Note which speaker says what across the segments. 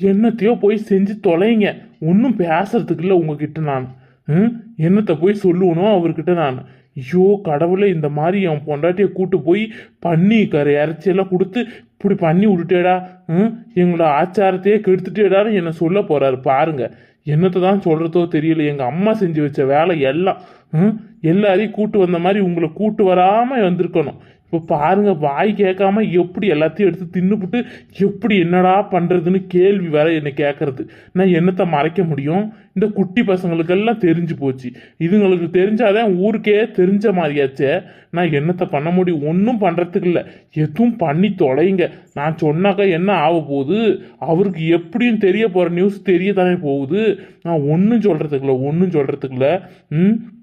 Speaker 1: என்னத்தையோ போய் செஞ்சு தொலைங்க. ஒன்றும் பேசுறதுக்கு இல்லை உங்ககிட்ட நான். ம்? என்னத்தை போய் சொல்லுவனோ அவர்கிட்ட நான். ஐயோ கடவுளை இந்த மாதிரி என் பொண்டாட்டியை கூட்டு போய் பண்ணி கரை இறைச்சியெல்லாம் கொடுத்து இப்படி பண்ணி விட்டுட்டேடா. ம்? எங்களோட ஆச்சாரத்தையே கெடுத்துட்டேடான்னு என்னை சொல்ல போகிறாரு பாருங்க. என்னத்தை தான் சொல்கிறதோ தெரியல. எங்கள் அம்மா செஞ்சு வச்ச வேலை எல்லாம். ம்? எல்லாரையும் கூட்டு வந்த மாதிரி உங்களை கூட்டு வராமல் வந்திருக்கணும். இப்போ பாருங்க வாய் கேட்காம எப்படி எல்லாத்தையும் எடுத்து தின்னுபுட்டு எப்படி என்னடா பண்ணுறதுன்னு கேள்வி வேற என்னை கேட்கறது. நான் என்னத்தை மறைக்க முடியும்? இந்த குட்டி பசங்களுக்கெல்லாம் தெரிஞ்சு போச்சு. இதுங்களுக்கு தெரிஞ்சாதான் ஊருக்கே தெரிஞ்ச மாதிரியாச்சே. நான் என்னத்தை பண்ண முடியும்? ஒன்றும் பண்ணுறதுக்கு இல்லை. எதுவும் பண்ணி தொலைங்க. நான் சொன்னாக்கா என்ன ஆக போகுது? அவருக்கு எப்படியும் தெரிய போகிற நியூஸ் தெரிய தானே போகுது. நான் ஒன்றும் சொல்கிறதுக்கு இல்லை ஒன்றும் சொல்கிறதுக்கு இல்லை. ம்?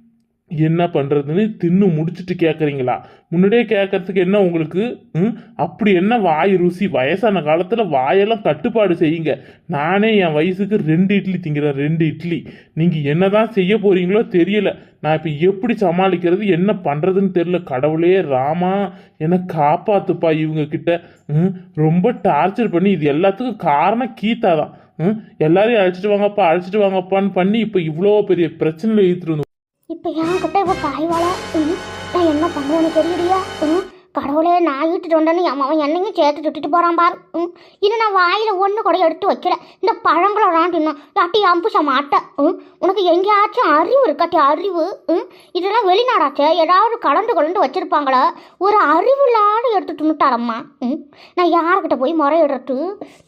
Speaker 1: என்ன பண்ணுறதுன்னு தின்னு முடிச்சுட்டு கேட்குறீங்களா முன்னாடியே கேட்கறதுக்கு என்ன உங்களுக்கு? ம்? அப்படி என்ன வாய் ருசி? வயசான காலத்தில் வாயெல்லாம் கட்டுப்பாடு செய்யுங்க. நானே என் வயசுக்கு ரெண்டு இட்லி திங்கிறேன் ரெண்டு இட்லி. நீங்கள் என்ன தான் செய்ய போகிறீங்களோ தெரியல. நான் இப்போ எப்படி சமாளிக்கிறது என்ன பண்ணுறதுன்னு தெரியல. கடவுளே ராமா என்னை காப்பாத்துப்பா இவங்க கிட்ட ம்? ரொம்ப டார்ச்சர் பண்ணி இது எல்லாத்துக்கும் காரணம் கீதா தான் ம்? எல்லாரையும் அழைச்சிட்டு வாங்கப்பா அழைச்சிட்டு வாங்கப்பான்னு பண்ணி இப்போ இவ்வளோ பெரிய பிரச்சனையில் ஈத்துட்டு
Speaker 2: இப்போ என்கிட்ட இப்போ பாய்வாள? ம் நான் என்ன பண்ணுவேன்னு தெரியலையா? ம் கடவுளே நான் ஈட்டுட்டு வந்தேன்னு அவன் என்னையும் சேர்த்து சுட்டிட்டு போகிறான் பாரு. ம் இன்னும் நான் வாயில் ஒன்று கூட எடுத்து வைக்கல. இந்த பழங்களெல்லாம் தின்னும் யாட்டி அம்புச மாட்டேன் ம் உனக்கு எங்கேயாச்சும் அறிவு இருக்காட்டி அறிவு? ம் இதெல்லாம் வெளிநாடாச்சே. ஏதாவது கலந்து கலந்து வச்சுருப்பாங்களா? ஒரு அறிவு இல்லாத எடுத்து துண்ணுட்டாரம்மா ம் நான் யார்கிட்ட போய் முறையிடுறது?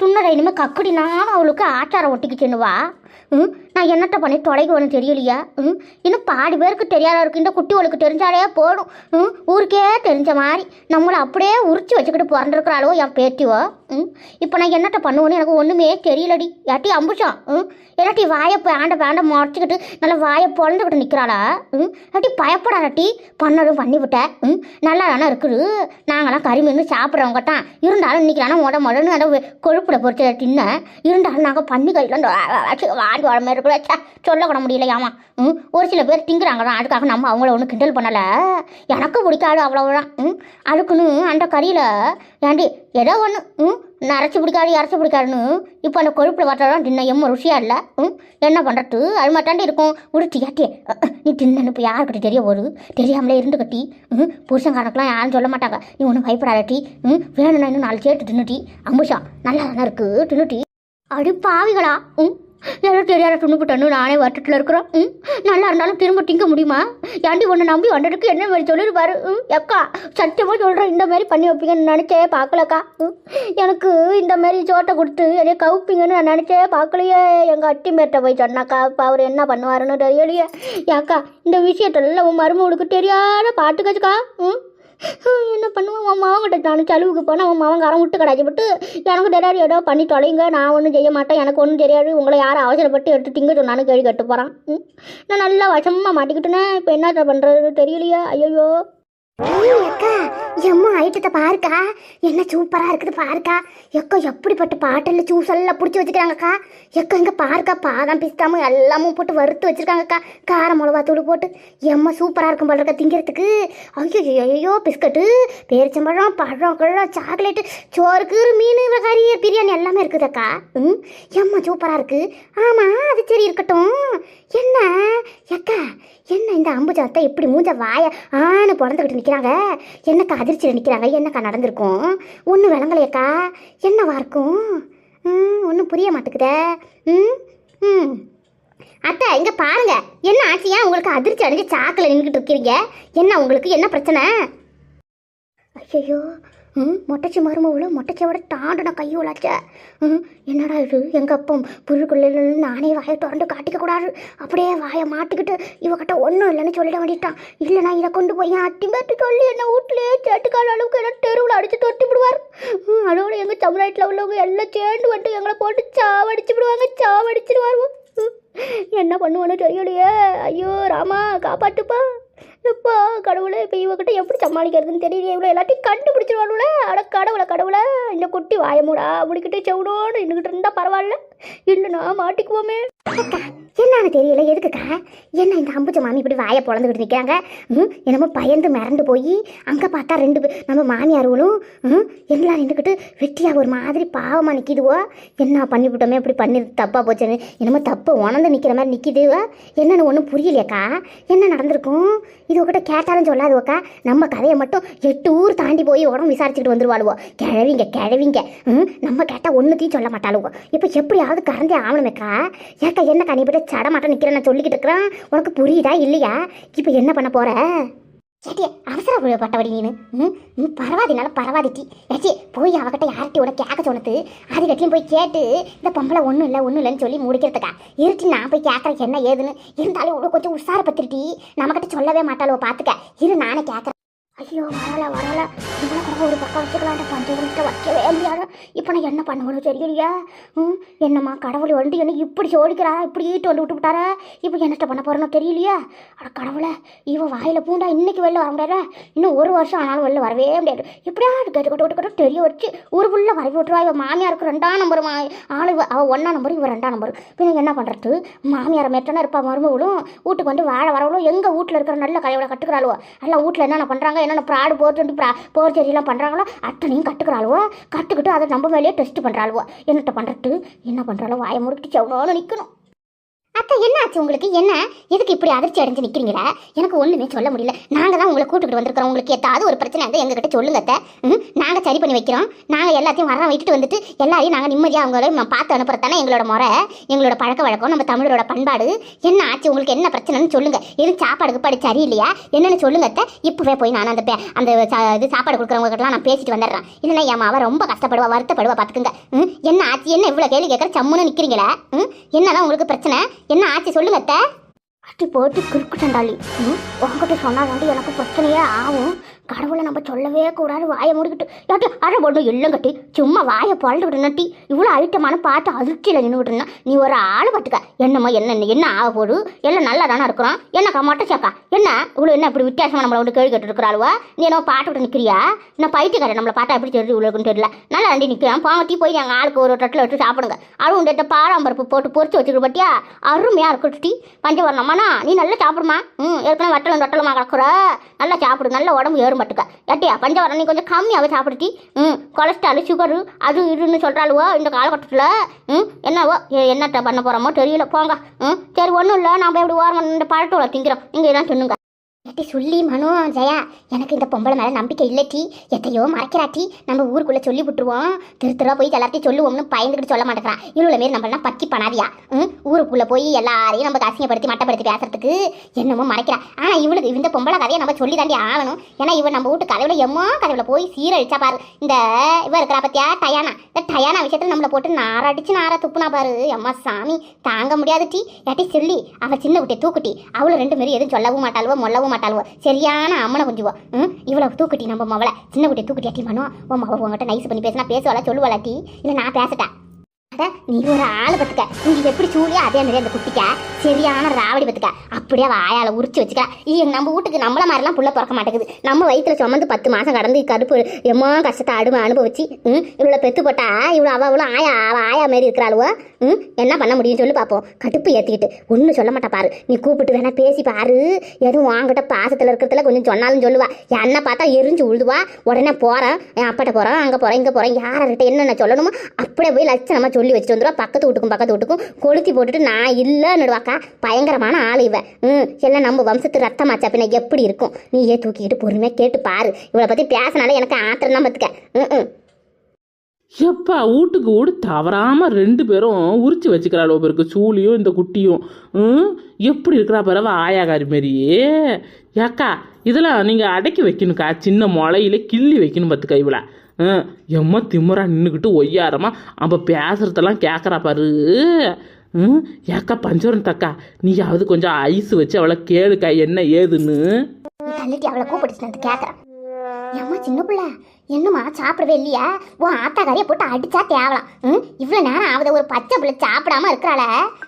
Speaker 2: துண்ணதை இனிமேல் கக்கடினாலும் அவளுக்கு ஆச்சாரம் ஒட்டிக்கிச்சுன்னுவா ம் நான் என்னத்த பண்ணி தொலைக்குவேன்னு தெரியலையா? ம் இன்னும் பாடி பேருக்கு தெரியாத இருக்கு இந்த குட்டிகளுக்கு தெரிஞ்சாலே போடும் ம் ஊருக்கே தெரிஞ்ச மாதிரி நம்மளை அப்படியே உரிச்சு வச்சுக்கிட்டு பிறந்திருக்கிறாளோ என் பேத்திவோ? ம் இப்போ நான் என்னத்த பண்ணுவேன்னு எனக்கு ஒன்றுமே தெரியலடி. யாட்டி அம்புஷம் ம் இல்லாட்டி வாயை பேண்ட பேண்ட முறைச்சிக்கிட்டு நல்லா வாயை பொழந்துக்கிட்டு நிற்கிறாளா ம் இல்லாட்டி பயப்படாட்டி பண்ணதும் பண்ணிவிட்டேன் ம் நல்லா தானே இருக்குது. நாங்களாம் கறி மீன் சாப்பிட்றவங்க தான் இருந்தாலும் இன்றைக்கி தானே முத முதன்னு அந்த பொறுத்து தின்ன இருந்தாலும் நாங்கள் பண்ணி கையில் வாடி வர மாதிரி இருக்கிற ச்சே, சொல்ல கூட முடியலையாமா ம் ஒரு சில பேர் திங்குறாங்க அதுக்காக நம்ம அவங்கள ஒன்றும் கிண்டல் பண்ணலை. எனக்கு பிடிக்காது அவ்வளோதான் ம் அதுக்குன்னு அந்த கறியில் ஏண்டி ஏதோ ஒன்று ம் நரைச்சி பிடிக்காது இறச்சி பிடிக்காதுன்னு இப்போ அந்த கொழுப்பில் வர்றதான் தின்ன எம்ம ருசியாக இல்லை. ம் என்ன பண்ணுறது அது மாட்டாண்டி இருக்கும். உடுத்தி யாட்டி நீ தின்னு இப்போ யாருக்கிட்ட தெரிய போகுது? தெரியாமலே இருந்து கட்டி ம் புருஷங்காரனுக்குலாம் யாரும் சொல்ல மாட்டாங்க. நீ ஒன்றும் பயப்படாதட்டி ம் வேணும்னா இன்னும் நாலு சேர்த்து தின்னுட்டி அம்புஷா நல்லா தானே இருக்குது தின்னுட்டி அடி பாவிகளா ம். யாரோ தெரியாத துணுப்புட்டன்னு நானே வட்டத்தில் இருக்கிறோம். ம்? நல்லா இருந்தாலும் திரும்ப திங்க முடியுமா? ஏண்டி ஒன்று நம்பி வந்ததுக்கு என்ன மாதிரி சொல்லிருப்பாரு? ம்? எக்கா சத்தியமாக சொல்கிறேன் இந்த மாதிரி பண்ணி வைப்பீங்கன்னு நினச்சே பார்க்கலக்கா. ம்? எனக்கு இந்த மாதிரி சோட்டை கொடுத்து என்னை கவுப்பீங்கன்னு நான் நினச்சே பார்க்கலையே. எங்கள் அட்டி மேட்ட போய் சொன்னாக்கா இப்போ அவர் என்ன பண்ணுவாருன்னு தெரியலையே. ஏக்கா இந்த விஷயத்தெல்லாம் உன் மருமகளுக்கு தெரியாத பார்த்துக்கச்சுக்கா ம்? என்ன பண்ணுவேன்? உன் மாவங்கிட்ட நான் செலவுக்கு போனால் உன் மாவங்காரம் விட்டு கடாச்சி விட்டு எனக்கு தெரியாது ஏதோ பண்ணி தொலைங்க. நான் ஒன்றும் செய்ய மாட்டேன். எனக்கு ஒன்றும் தெரியாது. உங்களை யாரும் அவசரப்பட்டு எடுத்து திங்க சொன்னாலும் கேள்வி கட்டு போகிறான் நான் நல்லா வசமாக மாட்டிக்கிட்டேனே. இப்போ என்ன பண்ணுறது தெரியலையா. ஐயோ அக்கா ஐட்டத்தை பாருக்கா. என்ன சூப்பராக இருக்குது பாருக்கா. எக்கா எப்படிப்பட்ட பாட்டில் சூசெல்லாம் பிடிச்சி வச்சுக்கிறாங்கக்கா எக்கா இங்கே பாருக்கா பாதாம் பிஸ்தாமும் எல்லாமும் போட்டு வறுத்து வச்சிருக்காங்கக்கா. கார மிளகா தூள் போட்டு. எம்மா சூப்பராக இருக்கும் போல இருக்கா திங்கிறதுக்கு. ஐயோ ஐயோ பிஸ்கட்டு பேரிச்சம்பழம் பழம் கிழம் சாக்லேட்டு சோறு கீறு மீன் கறி பிரியாணி எல்லாமே இருக்குதுக்கா. ம்? எம்மா சூப்பராக இருக்குது ஆமாம் அது சரி இருக்கட்டும். என்ன? எக்கா என்ன இந்த அம்புஜாத்தை இப்படி மூஞ்ச வாய ஆணு பிறந்துக்கிட்டு நிற்கிறாங்க என்னக்கா அதிர்ச்சியில் நிற்கிறாங்க என்னக்கா நடந்திருக்கும்? ஒன்றும் விளங்கலையக்கா? என்னவா இருக்கும்? ம் ஒன்றும் புரிய மாட்டேங்குதே. ம் ம். அத்தை இங்கே பாருங்க. என்ன ஆச்சியா உங்களுக்கு அதிர்ச்சி அடைஞ்சு சாக்கில் நின்றுக்கிட்டு இருக்கிறீங்க என்ன உங்களுக்கு? என்ன பிரச்சனை? ஐயோ ம் மொட்டச்சி மருமவளும் மொட்டச்சியோட தாண்டன உழைச்ச ம் என்னடா இது? எங்கள் அப்பம்? புழுக்குள்ள நானே வாயை திறந்து காட்டிக்க கூடாது. அப்படியே வாயை மாட்டிக்கிட்டு இவகிட்ட ஒன்றும் இல்லைன்னு சொல்லிட வேண்டிட்டான். இல்லைனா இதை கொண்டு போய் என் அட்டி சொல்லி என்ன வீட்டிலேயே சேட்டுக்கால அளவுக்கு என்ன தெருவில் அடித்து தொட்டி விடுவார். ம், அதோட எங்கள் தமிழ்நாட்டில் உள்ளவங்க எல்லாம் சேர்ந்து வந்துட்டு எங்களை போட்டு சாவடிச்சு விடுவாங்க சாவடிச்சிடுவார் என்ன பண்ணுவோன்னு தெரியலையே. ஐயோ ராமா காப்பாத்துப்பா. எப்பா கடவுளே இப்போ இவகிட்ட எப்படி சமாளிக்கிறதுன்னு தெரியல இவ்வளோ எல்லாத்தையும் கண்டுபிடிச்சிருவானுல அட கடவுளை கடவுளை இந்த குட்டி வாய மூடா முடிக்கிட்டு செவனோன்னு நின்றுக்கிட்டு இருந்தால் பரவாயில்ல. இல்லைனா மாட்டிக்குவோமே. என்னன்னு தெரியல. எதுக்குக்கா? என்ன இந்த அம்புச்ச மாமி இப்படி வாயை பொழந்துக்கிட்டு நிற்கிறாங்க ம் என்னமோ பயந்து மிரண்டு போய் அங்கே பார்த்தா ரெண்டு பேர் நம்ம மாமியார்களும் ம் எல்லாம் நின்றுக்கிட்டு வெட்டியாக ஒரு மாதிரி பாவமாக நிற்கிதுவோ என்ன பண்ணிவிட்டோமே இப்படி பண்ணி தப்பாக போச்சுன்னு. என்னமோ தப்பு உணர்ந்து நிற்கிற மாதிரி நிற்கிதுவோ என்னென்னு ஒன்றும் புரியலையாக்கா. என்ன நடந்திருக்கும்? இது உங்ககிட்ட கேட்டாலும் சொல்லாதுவக்கா. நம்ம கதையை மட்டும் எட்டு ஊர் தாண்டி போய் உடம்பு விசாரிச்சுக்கிட்டு வந்துருவாளுவோ. கிழவிங்க கிழவிங்க. ம் நம்ம கேட்டால் ஒன்றுத்தையும் சொல்ல மாட்டாளுவோ. இப்போ எப்படியாவது கறந்தே ஆகணுமேக்கா. ஏக்கா என்ன கனிப்பிட்ட சட மாட்டம் நிற்கிறேன் நான் சொல்லிக்கிட்டு இருக்கிறான். உனக்கு புரியுதா இல்லையா? இப்போ என்ன பண்ண போற? ஏட்டி பட்டவடி நீனு. ம் ம் பரவாதினால பரவாதிட்டி ஏச்சி போய் அவகிட்ட யார்கிட்ட உட கேட்க சொன்னது? அது கட்டியும் போய் கேட்டு இந்த பொம்பளை ஒன்றும் இல்லை ஒன்றும் இல்லைன்னு சொல்லி முடிக்கிறதுக்கா? இருட்டி நான் போய் கேட்குறேன் என்ன ஏதுன்னு. இருந்தாலும் இவ்வளோ கொஞ்சம் உஷாரப்பத்திருட்டி நம்மக்கிட்ட சொல்லவே மாட்டாளோ பார்த்துக்க இரு நானே கேட்குறேன். ஐயோ வரல வரல. இவ்வளோ கூட ஒரு பக்கம் வச்சுக்கலான்ட்டு பஞ்சவன்கிட்ட வைக்கவே முடியாது இப்போ நான் என்ன பண்ணுவேன்னு தெரியலையா. ம் என்னம்மா கடவுள் வந்து என்ன இப்படி சோடிக்கிறா இப்படி ஈட்டு வந்து விட்டு விட்டாரா? இப்போ என்னட்ட பண்ண போறேன்னு தெரியலையா. அட கடவுளை இவன் வாயில் பூண்டா இன்னைக்கு வெளில வர முடியாதா? இன்னும் ஒரு வருஷம் ஆனாலும் வெளில வரவே முடியாது. எப்படியா கட்டு கட்டு கட்டு கட்டு தெரிய வச்சு ஊர் ஃபுல்லாக வரவி விட்டுருவா. இவ மாமியாருக்கு ரெண்டாம் நம்பர் மா ஆளு அவள் ஒன்றா நம்பர் இவன் ரெண்டாம் நம்பர் பின்ன என்ன பண்ணுறது மாமியார் மெட்டனா இருப்பா மருமகளும் வீட்டுக்கு வந்து வாழ வரவளும் எங்கள் வீட்டில் இருக்கிற நல்ல கலையோட கட்டுக்கிறாளுவோ? எல்லாம் வீட்டில் என்னென்ன பண்ணுறாங்க என்னென்ன ப்ராடு போட்டு ப்ரா போர் செடியெல்லாம் பண்ணுறாங்களோ அத்தனையும் கட்டுக்கிறாளுவோ கட்டுக்கிட்டு அதை நம்ம மேலேயே டெஸ்ட் பண்ணுறாளுவோ என்னட்ட பண்ணுறது என்ன பண்ணுறாளோ வாயை முடிக்கிட்டு செவ்வளோன்னு நிற்கணும் அக்கா என்ன ஆச்சு உங்களுக்கு? என்ன? எதுக்கு இப்படி அதிர்ச்சி அடைஞ்சு நிற்கிறீங்களா எனக்கு ஒன்றுமே சொல்ல முடியல. நாங்கள் தான் உங்களை கூட்டுக்கிட்டு வந்திருக்கிறோம். உங்களுக்கு ஏதாவது ஒரு பிரச்சனை இருந்தால் எங்ககிட்ட சொல்லுங்க அத்தை. ம்? நாங்கள் சரி பண்ணி வைக்கிறோம். நாங்கள் எல்லாத்தையும் வர விட்டுட்டு வந்துட்டு எல்லாரையும் நாங்கள் நிம்மதியாக அவங்கள பார்த்து அனுப்புறத்தானே எங்களோட முறை. எங்களோட பழக்க வழக்கம் நம்ம தமிழரோட பண்பாடு. என்ன ஆச்சு? உங்களுக்கு என்ன பிரச்சனைன்னு சொல்லுங்க. எதுவும் சாப்பாடு படி சரியில்லையா? என்னென்னு சொல்லுங்க அத்தை. இப்போவே போய் நான் அந்த பே- அந்த சா- இது சாப்பாடு கொடுக்குறவங்ககிட்டலாம் நான் பேசிட்டு வந்துடுறேன். இல்லைன்னா என் அவ ரொம்ப கஷ்டப்படுவா வருத்தப்படுவா பார்த்துக்குங்க. ம்? என்ன ஆச்சு? என்ன இவ்வளோ கேள்வி கேட்குற? சம்முன்னு நிற்கிறீங்களா ம்? என்னதான் உங்களுக்கு பிரச்சனை? என்ன ஆச்சு சொல்லுங்க அத்தை? அட்டி போட்டு கிறுக்கு சண்டாளி உங்ககிட்ட சொன்னாதாண்டி எனக்கு பிரச்சனையே ஆகும். கடவுளை நம்ம சொல்லவே கூடாது வாயை மூடிக்கிட்டு. யாட்டி அரை போட்டு எல்லாம் சும்மா வாயை பழந்து நட்டி. இவ்வளோ ஐட்டமான பார்த்து அதிர்ச்சியில் நின்றுக்கிட்டு இருந்தா நீ ஒரு ஆள் பார்த்துக்க. என்னம்மா என்ன என்ன ஆக போடு எல்லாம் நல்லா தானே இருக்கிறோம் என்னக்கா மொட்டை சேக்கா? என்ன? இவ்வளோ என்ன இப்படி வித்தியாசமாக நம்மளை வந்து கேள்வி கேட்டுருக்கிறாளுவா நீ என்ன விட்டு நிற்கிறியா என்ன பைத்தியக்காரன் நம்மளை பார்த்தா எப்படி தெரியுது இவ்வளோக்குன்னு தெரியல. நல்லா அண்டி நிற்கிறேன் பாவட்டி போய் எங்கள் ஆளுக்கு ஒரு தட்டில் வச்சு சாப்பிடுங்க. அதுவும் இந்த பாராம்பருப்பு போட்டு பொறிச்சு வச்சுக்கிட்டு பட்டியா அருமையாக இருக்கட்டி பஞ்சவரணம்மாண்ணா நீ நல்லா சாப்பிடுமா? ம் ஏற்கனவே வட்டலம் வட்டலமாக கிடக்குற நல்லா சாப்பிடு நல்ல உடம்பு ஏறும். பட்டுக்க. ஏட்டியா பஞ்சவரம் நீ கொஞ்சம் கம்மியாகவே சாப்பிடுச்சு ம் கொலஸ்ட்ரால் சுகரு அது இதுன்னு சொல்கிறாளுவோ இந்த காலகட்டத்தில். ம் என்னவோ என்னத்தை பண்ண போகிறோமோ தெரியல. போங்க. ம் சரி ஒன்றும் இல்லை. நம்ம எப்படி ஓரம் இந்த பழத்தோட திங்கிறோம். நீங்கள் இதான் சொல்லுங்க ஏட்டி சொல்லி மனோ ஜெயா எனக்கு இந்த பொம்பளை மேலே நம்பிக்கை இல்லை டீ. எத்தையோ மறைக்கிறாட்டி நம்ம ஊருக்குள்ளே சொல்லி விட்டுருவோம். திரு திருவா போய் எல்லாத்தையும் சொல்லுவோம்னு பயந்துக்கிட்டு சொல்ல மாட்டேங்கிறான் இவ்வளோ மாரி நம்மளாம் பக்கி பண்ணாதியா. ம்? ஊருக்குள்ளே போய் எல்லாரையும் நம்ம அசிங்கப்படுத்தி மட்டப்படுத்தி பேசுறதுக்கு என்னமோ மறைக்கிறா. ஆனால் இவளுக்கு இந்த பொம்பளை கதையை நம்ம சொல்லி தாண்டி ஆகணும். ஏன்னா இவன் நம்ம வீட்டு கதவுல எம்மோ கதவுல போய் சீரழிச்சா பாரு. இந்த இவ இருக்கிறா பத்தியா டயானா. இந்த டயானா விஷயத்தில் நம்மளை போட்டு நாரடிச்சு நாரா துப்புனா பாரு. அம்மா சாமி தாங்க முடியாது டீ. ஏட்டி சொல்லி அவ சின்ன குட்டி தூக்குட்டி. அவளும் ரெண்டு மாரி எதுவும் சொல்லவும் மாட்டாளுவோ மொல்லவும் மாட்டாளுவோ? சரியான அம்மனை குஞ்சுவோ. ம்? இவ்வளவு தூக்குட்டி நம்ம மவளை. சின்ன குட்டியை தூக்குட்டி அட்டி பண்ணுவோம் உன் மவ உங்கள்கிட்ட நைஸ் பண்ணி பேசினா பேசுவாளா? சொல்லுவாளா டீ? இல்லை நான் பேசட்டேன் அட நீ ஒரு ஆள் பத்துக்க. நீங்க எப்படி சூழியா அதே மாதிரி அந்த குட்டிக்க சரியான ராவடி பத்துக்க. அப்படியே வாயால உரிச்சு வச்சுக்க. இது நம்ம வீட்டுக்கு நம்மள மாதிரிலாம் புள்ள பிறக்க மாட்டேங்குது. நம்ம வயிற்றுல சுமந்து பத்து மாசம் கடந்து கடுப்பு எம்மோ கஷ்டத்தை அடுமை அனுபவிச்சு ம் இவ்வளோ பெத்து போட்டா இவ்வளோ அவ இவ்வளோ ஆயா அவ ஆயா மாரி இருக்கிறாளுவோ? ம் என்ன பண்ண முடியும்னு சொல்லி பார்ப்போம் கடுப்பு ஏற்றிக்கிட்டு ஒன்றும் சொல்ல மாட்டா பாரு. நீ கூப்பிட்டு வேணா பேசி பாரு. எதுவும் வாங்கிட்ட பாசத்தில் இருக்கிறதுல கொஞ்சம் சொன்னாலும் சொல்லுவா. என்ன பார்த்தா எரிஞ்சு உழுதுவா. உடனே போகிறேன் என் அப்பாட்ட போகிறேன் அங்கே போகிறேன் இங்கே போகிறேன் யார்கிட்ட என்னென்ன சொல்லணுமோ அப்படியே போய் லட்சணமாக சொல்லி வச்சுட்டு வந்துடுவா பக்கத்து வீட்டுக்கும் பக்கத்து வீட்டுக்கும் கொளுத்தி போட்டுட்டு நான் இல்லைன்னுடுவாக்கா பயங்கரமான ஆள் இவன் ம் எல்லாம் நம்ம வம்சத்து ரத்தமாச்சா பின்ன எப்படி இருக்கும்? நீ நீயே தூக்கிக்கிட்டு பொறுமையாக கேட்டு பாரு. இவளை பற்றி பேசினாலே எனக்கு ஆத்திரம் தான் பார்த்துக்க ம் ம்.
Speaker 3: எப்பா வீட்டுக்கு வீடு தவறாமல் ரெண்டு பேரும் உரிச்சு வச்சுக்கிறாள் பேருக்கு. சூழியும் இந்த குட்டியும் ம் எப்படி இருக்கிறா பிறவ ஆயாகாரி மாரியே. ஏக்கா இதெல்லாம் நீங்கள் அடக்கி வைக்கணுக்கா சின்ன முளையில கிள்ளி வைக்கணும் பார்த்துக்கா இவ்வளோ எம்மா திமுறா நின்றுக்கிட்டு ஒய்யாரமா அப்போ பேசுறதெல்லாம் கேட்குறா பாரு. ம். ஏக்கா பஞ்சரன் தக்கா நீயாவது கொஞ்சம் ஐஸ் வச்சு அவளை கேளுக்கா என்ன ஏதுன்னு.
Speaker 2: தள்ளிட்டு அவளை கூப்பிடுச்சு நான் கேட்குறேன் ஏம்மா சின்ன பிள்ளை என்னம்மா சாப்பிடவே இல்லையா? உன் ஆத்தாக்காரியை போட்டு அடிச்சா தேவலாம். ம். இவ்வளோ நேரம் ஆகுது ஒரு பச்சை பிள்ளை சாப்பிடாம இருக்கிறாள.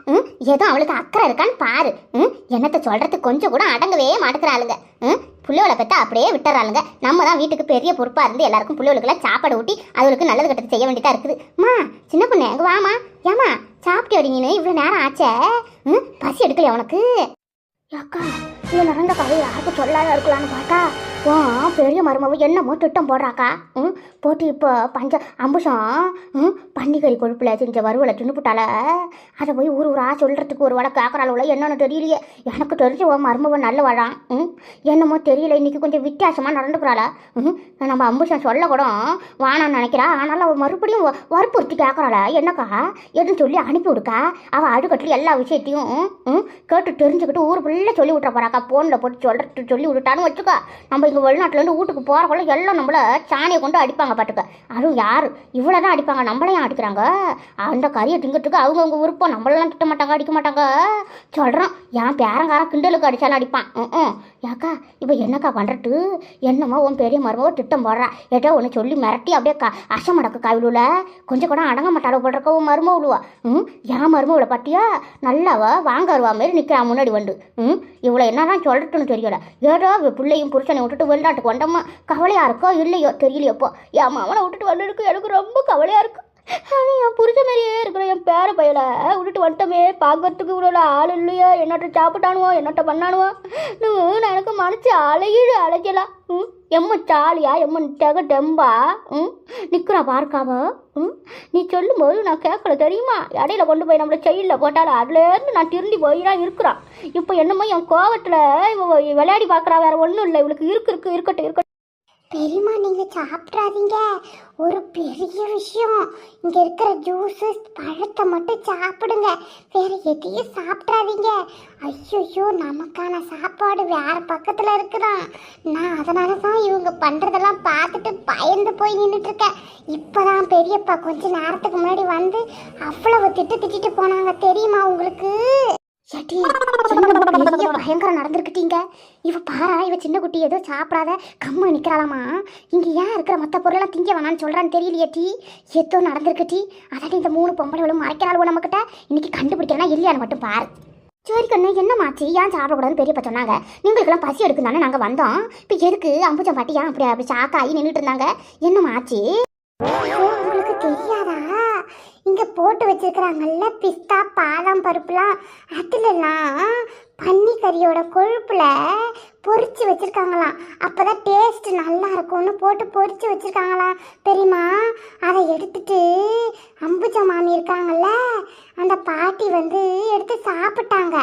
Speaker 2: ம். ஏதோ அவளுக்கு அக்கறை இருக்கான்னு பாரு. ம். என்னத்தை சொல்றதுக்கு கொஞ்சம் கூட அடங்கவே மாட்டேங்கிறாளுங்க. ம். புள்ளைவளை பெற்று அப்படியே விட்டுறாளுங்க. நம்ம தான் வீட்டுக்கு பெரிய பொறுப்பாக இருந்து எல்லாருக்கும் புள்ளைவளுக்கெல்லாம் சாப்பாடு ஊட்டி அதுகளுக்கு நல்லது கட்டத்தை செய்ய வேண்டியதாக இருக்குது. மா சின்ன பொண்ணு எங்கே வாமா. ஏமா சாப்பிட்டு அடிங்கன்னு இவ்வளோ நேரம் ஆச்சே? ம் பசி எடுக்கலையா உனக்கு? அக்கா இவ்வளோ நடந்த கதை யாருக்கும் சொல்லாத இருக்கலாம்னு பார்த்தா வா பெரிய மருமவ என்னமோ திட்டம் போடுறாக்கா? ம் போட்டு இப்போ பஞ்ச அம்புஷம் ம் பன்னிக்கறி கொழுப்பில் செஞ்ச வறுவலை தின்னுப்புட்டால அதை போய் ஊர் ஊரா சொல்கிறதுக்கு ஒரு வழக்கு ஆக்கிறாள் என்னன்னு தெரியலையே. எனக்கு தெரிஞ்ச உன் மருமவன் நல்ல வாழாம் ம் என்னமோ தெரியல இன்னைக்கு கொஞ்சம் வித்தியாசமாக நடந்துக்கிறாள ம் நம்ம அம்புஷம் சொல்ல கூட வானான்னு நினைக்கிறா ஆனாலும் அவள் மறுபடியும் வற்புறுத்தி கேட்குறாள என்னக்கா? எதுன்னு சொல்லி அனுப்பி விடுக்கா? அவள் அடுக்கட்டில் எல்லா விஷயத்தையும் ம் கேட்டு தெரிஞ்சுக்கிட்டு ஊர் ஃபுல்லாக சொல்லி விட்ற போகிறாக்கா ஃபோனில் போட்டு சொல்கிறது சொல்லி விட்டுட்டான்னு வச்சுக்கோ. நம்ம இங்கே வெளிநாட்டுலேருந்து வீட்டுக்கு போகிறக்குள்ள எல்லாம் நம்மள சாணியை கொண்டு அடிப்பாங்க பாட்டுக்க அதுவும் யார்? இவ்வளோ தான் அடிப்பாங்க. நம்மளையும் அடிக்கிறாங்க. அந்த கறியை திங்கிறதுக்கு அவங்கவுங்க விருப்பம். நம்மளெல்லாம் திட்ட மாட்டாங்க அடிக்க மாட்டாங்க. சொல்கிறோம் என் பேரங்காரன் கிண்டலுக்கு அடித்தாலும் அடிப்பான். ம் ம் ஏக்கா இப்போ என்னக்கா பண்ணுறது என்னமோ உன் பெரிய மருமவ திட்டம் போடுறா. ஏட்டோ ஒன்று சொல்லி மிரட்டி அப்படியே க அசமடக்கு காவிலுல. கொஞ்சம் கூட அடங்க மாட்டாளோ போடுறக்க உன் மருமவுளுவா ம்? என் மருமவளை பார்த்தியா நல்லாவா வாங்க வருவா மாரி நிற்கிறா முன்னாடி வந்து. ம்? இவ்வளோ என்னதான் சொல்லட்டுன்னு தெரியல. ஏதோ பிள்ளையும் புருஷனை விட்டுட்டு வெளிநாட்டுக்கு வந்தோமா? கவலையாக இருக்கோ இல்லையோ தெரியலையோப்போ என் மாமனை விட்டுட்டு வந்ததுக்கு எனக்கு ரொம்ப கவலையாக இருக்கு. அவன் என் புரிச்ச மாதிரியே இருக்கிற என் பேர பையல. விட்டுட்டு வந்துட்டோமே. பார்க்கறதுக்கு இவ்வளோ ஆள் இல்லையா. என்னட்ட சாப்பிட்டானுவோ என்னட்ட பண்ணானுவோ? நான் எனக்கு மனசு அலையிடு அலைக்கலாம் ம் எம்ம சாலியா எம்ம டெக டெம்பா. ம் நிற்கிறா பார்க்காம. ம் நீ சொல்லும்போது நான் கேட்கல தெரியுமா? இடையில கொண்டு போய் நம்மளை செயலில் போட்டாலும் அதுலேருந்து நான் திருந்தி போய் தான் இருக்கிறான். இப்போ என்னமோ என் கோவத்தில் இவ விளையாடி பார்க்குறா வேற ஒன்றும் இல்லை. இவளுக்கு இருக்கு இருக்கு இருக்கட்டும் இருக்கட்டும். பெரியம்மா நீங்கள் சாப்பிட்றாதீங்க ஒரு பெரிய விஷயம். இங்கே இருக்கிற ஜூஸு பழத்தை மட்டும் சாப்பிடுங்க. வேறு எதையும் சாப்பிட்றாதீங்க ஐயோ நமக்கான சாப்பாடு வேறு பக்கத்தில் இருக்குதான். நான் அதனால தான் இவங்க பண்ணுறதெல்லாம் பார்த்துட்டு பயந்து போய் நின்றுட்டுருக்கேன் இப்போ தான் பெரியப்பா கொஞ்சம் நேரத்துக்கு முன்னாடி வந்து அவ்வளவு திட்டு திட்டிட்டு போனாங்க. தெரியுமா உங்களுக்கு? சட்டி பெரிய பயங்கரம் நடந்திருக்கிட்டீங்க? இவ பாரா இவ சின்ன குட்டி ஏதோ சாப்பிடாத கம்மு நிற்கிறாளாமா இங்கே ஏன் இருக்கிற மற்ற பொருளெல்லாம் திங்க வேணாம்னு சொல்கிறான்னு தெரியலையே டீ? ஏதோ நடந்திருக்கு டீ? அதாட்டி இந்த மூணு பொம்பளைகளும் மறைக்கிறாளுவோ நம்மக்கிட்ட இன்னைக்கு கண்டுபிடிக்கிறனா இல்லையான்னு மட்டும் பாரு. சரி கண்ணு என்னமாச்சு? ஏன் சாப்பிடக்கூடாதுன்னு பெரியப்பா சொன்னாங்க. நீங்களுக்கெல்லாம் பசி எடுக்கும் தானே நாங்கள் வந்தோம். இப்போ எதுக்கு? அம்புஜம் பாட்டி ஏன் அப்படி அப்படி சாக்காயி நின்றுட்டு இருந்தாங்க? என்னமாச்சு? உங்களுக்கு போட்டு வச்சிருக்கிறாங்கல்ல பிஸ்தா பாதாம் பருப்புலாம் அதுலலாம் பன்னிக்கறியோட கொழுப்பில் பொரிச்சு வச்சிருக்காங்களாம். அப்பதான் டேஸ்ட் நல்லா இருக்கும்னு போட்டு பொரிச்சு வச்சிருக்காங்களாம். தெரியுமா அதை எடுத்துட்டு அம்புஜா மாமி இருக்காங்கல்ல அந்த பாட்டி வந்து எடுத்து சாப்பிட்டாங்க.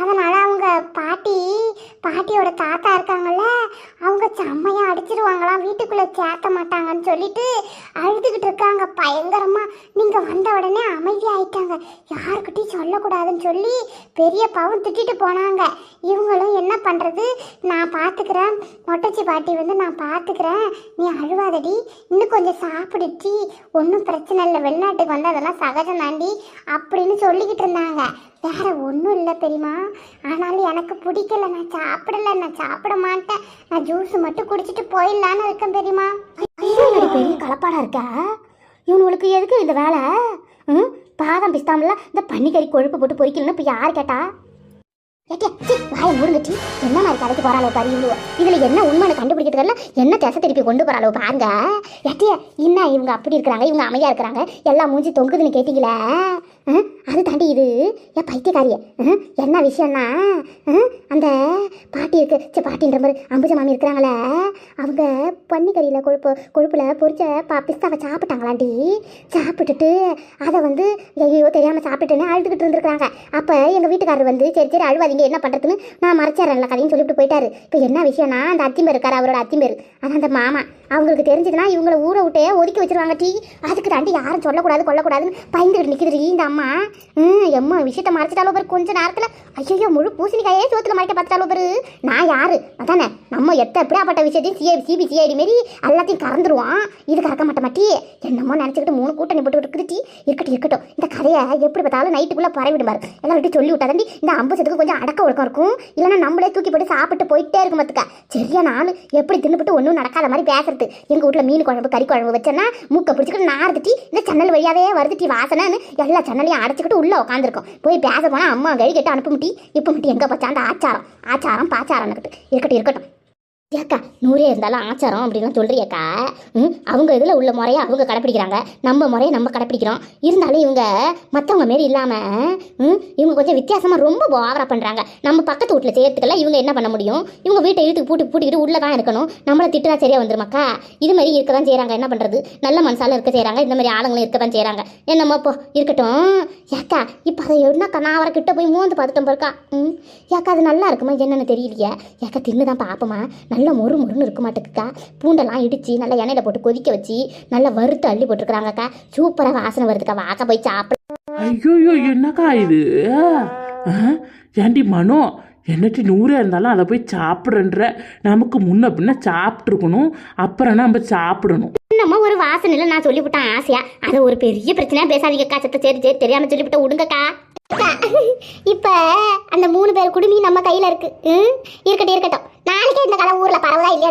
Speaker 2: அதனால் அவங்க பாட்டி பாட்டியோட தாத்தா இருக்காங்கல்ல அவங்க செம்மையா அடிச்சிருவாங்களாம். வீட்டுக்குள்ளே சேர்த்த மாட்டாங்கன்னு சொல்லிட்டு அழுதுகிட்டு பயங்கரமா நீங்க வந்த உடனே அமைதியாயிட்டாங்க. யாருக்கிட்டையும் சொல்லக்கூடாதுன்னு சொல்லி பெரிய பாவம் திட்டிட்டு போனாங்க. இவங்களும் என்ன பண்றது? நான் பார்த்துக்கிறேன் மொட்டச்சி பாட்டி வந்து நான் பார்த்துக்கிறேன் நீ அழுவாதடி. இன்னும் கொஞ்சம் சாப்பிடுச்சி ஒன்றும் பிரச்சனை இல்லை. வெளிநாட்டுக்கு வந்து அதெல்லாம் சகஜம் தாண்டி அப்படின்னு சொல்லிக்கிட்டு இருந்தாங்க. வேற ஒன்றும் இல்லை பெரியமா ஆனாலும் எனக்கு பிடிக்கல. நான் சாப்பிடல. நான் சாப்பிட மாட்டேன். நான் ஜூஸ் மட்டும் குடிச்சிட்டு போயிடலான்னு இருக்கேன் பெரியமா பெரிய கலப்பாடா இருக்கா? இவனுங்களுக்கு எதுக்கு இந்த வேலை? ம்? பாதம் பிஸ்தாமல இந்த பன்னிக்கறி கொழுப்பு போட்டு பொறிக்கலன்னு இப்போ யார் கேட்டா? ஏட்டியா சி மூடுங்கட்டி என்ன மாதிரி கதைக்கு போறாளோ பாரு இவ்வளோ இதில் என்ன உண்மைன்னு கண்டுபிடிக்கிறதுல என்ன திசை திருப்பி கொண்டு போறாளோ பாருங்க. ஏட்டியா என்ன இவங்க அப்படி இருக்கிறாங்க? இவங்க அமைதியா இருக்கிறாங்க? எல்லாம் மூஞ்சி தொங்குதுன்னு கேட்டிங்களே. அது தாண்டி இது. என் பைத்தியக்காரிய? என்ன விஷயம்னா அந்த பாட்டி இருக்கு. சே பாட்டின்ற மாதிரி அம்புஜ மாமி இருக்கிறாங்களே. அவங்க பன்னிக்கறியில் கொழுப்பு கொழுப்பில் பொரிச்ச பா பிஸ்தாவை சாப்பிட்டாங்களாண்டி. சாப்பிட்டுட்டு அதை வந்து ஐயோ தெரியாமல் சாப்பிட்டுன்னு அழுதுகிட்டு இருந்திருக்காங்க அப்போ எங்கள் வீட்டுக்காரர் வந்து சரி சரி அழுவாதீங்க என்ன பண்ணுறதுன்னு நான் மறைச்சிட்றேன்ல கதையும் சொல்லிட்டு போயிட்டாரு. இப்போ என்ன விஷயம்னா அந்த அத்திம்பேர் இருக்கார் அவரோட அத்திம்பேர். ஆனால் அந்த மாமா அவங்களுக்கு தெரிஞ்சதுன்னா இவங்களை ஊரை விட்டே ஒதுக்கி வச்சிருவாங்க. டீ அதுக்கு தாண்டி யாரும் சொல்லக்கூடாது கொல்லக்கூடாதுன்னு பயந்துகிட்டு நிற்கிது இந்த அம்மா. ம் எம்மா விஷயத்த மறைச்சிட்டாலோ பேர் கொஞ்ச நேரத்தில். ஐயோ முழு பூசணிக்காயே சோத்துல மறைக்க பார்த்தாலோ பேரு. நான் யாரு? அதானே. நம்ம எத்த எப்படியாப்பட்ட விஷயத்தையும் சிஏ சிபி சிஐடி மாரி எல்லாத்தையும் கறந்துருவான். இது கறக்க மாட்டேன் மாட்டி என்னமோ நினச்சிக்கிட்டு மூணு கூட்டணி போட்டு இருக்குது டீ. இருக்கட்டும் இருக்கட்டும். இந்த கதையை எப்படி பார்த்தாலும் நைட்டுக்குள்ளே பரவிடுமாரு எல்லாம் விட்டு சொல்லி விட்டாதாண்டி இந்த அம்பசத்துக்கு கொஞ்சம் அடக்க ஒழுக்கம் இருக்கும். இல்லைன்னா நம்மளே தூக்கி போட்டு சாப்பிட்டு போயிட்டே இருக்கும் பார்த்துக்க சரியா ஆள் எப்படி தின்னுபிட்டு ஒன்றும் நடக்காத மாதிரி பேசுறது எங்கள் வீட்டில் மீன் குழம்பு கறி குழம்பு வச்சேன்னா மூக்கை பிடிச்சிக்கிட்டு நார்த்துட்டி இந்த சன்னல் வழியாவே வருதுட்டி வாசனைன்னு எல்லா சன்னலையும் அடைச்சிக்கிட்டு உள்ளே உட்காந்துருக்கோம் போய் பேச போனால் அம்மா கழி கேட்டு அனுப்ப முட்டி இப்போ முட்டி எங்கே பச்சா அந்த ஆச்சாரம் ஆச்சாரம் பாச்சாரம்னுக்கிட்டு இருக்கட்டும் இருக்கட்டும். ஏக்கா நூறே இருந்தாலும் ஆச்சாரம் அப்படின்லாம் சொல்கிறியக்கா ம் அவங்க இதில் உள்ள முறையை அவங்க கடைப்பிடிக்கிறாங்க. நம்ம முறையை நம்ம கடைப்பிடிக்கிறோம். இருந்தாலும் இவங்க மற்றவங்க மாரி இல்லாமல் ம் இவங்க கொஞ்சம் வித்தியாசமாக ரொம்ப ஓவரா பண்ணுறாங்க நம்ம பக்கத்து வீட்டில் செய்யறதுக்கெல்லாம் இவங்க என்ன பண்ண முடியும்? இவங்க வீட்டை இழுத்து பூட்டி பூட்டிக்கிட்டு உள்ளே தான் இருக்கணும். நம்மளை திட்டுனா சரியாக வந்துருமாக்கா? இது மாதிரி இருக்க தான் செய்கிறாங்க என்ன பண்ணுறது நல்ல மனசால இருக்க செய்கிறாங்க இந்த மாதிரி ஆளுங்களும் இருக்க தான் செய்கிறாங்க என்னம்மா இப்போ? இருக்கட்டும். ஏக்கா இப்போ அதை என்னக்கா? நான் அவரை கிட்ட போய் மூந்து பார்த்துட்டோம் பாருக்கா. ம் ஏக்கா அது நல்லா இருக்குமா? என்னன்னு தெரியலையே. ஏக்கா தின்னு தான் பார்ப்போமா? நல்ல மொறு மொறுன்னு இருக்க மாட்டேங்குக்கா பூண்டெல்லாம் இடிச்சு நல்லா எண்ணெயில் போட்டு கொதிக்க வச்சு நல்லா வறுத்து அள்ளி போட்டுருக்குறாங்கக்கா. சூப்பராக வாசனை வருதுக்கா. வாக்க போய் சாப்பிட.
Speaker 3: ஐயோயோ என்னக்கா இது? ஏண்டி மனோ என்னட்டி நூறே இருந்தாலும் அதை போய் சாப்பிட்றன்ற. நமக்கு முன்ன பின்ன சாப்பிட்ருக்கணும் அப்புறம் நம்ம சாப்பிடணும்.
Speaker 2: இன்னமும் ஒரு வாசனையில் நான் சொல்லிவிட்டேன் ஆசையா. அதை ஒரு பெரிய பிரச்சனையா பேசாதீங்கக்கா. சத்த சரி சரி தெரியாம சொல்லிவிட்ட விடுங்கக்கா இப்ப அந்த மூணு பேர் குடுமி நம்ம கையில இருக்கு. இருக்கட்டும் இருக்கட்டும். நாளைக்கே இந்த கதை ஊர்ல பரவதா இல்லையா?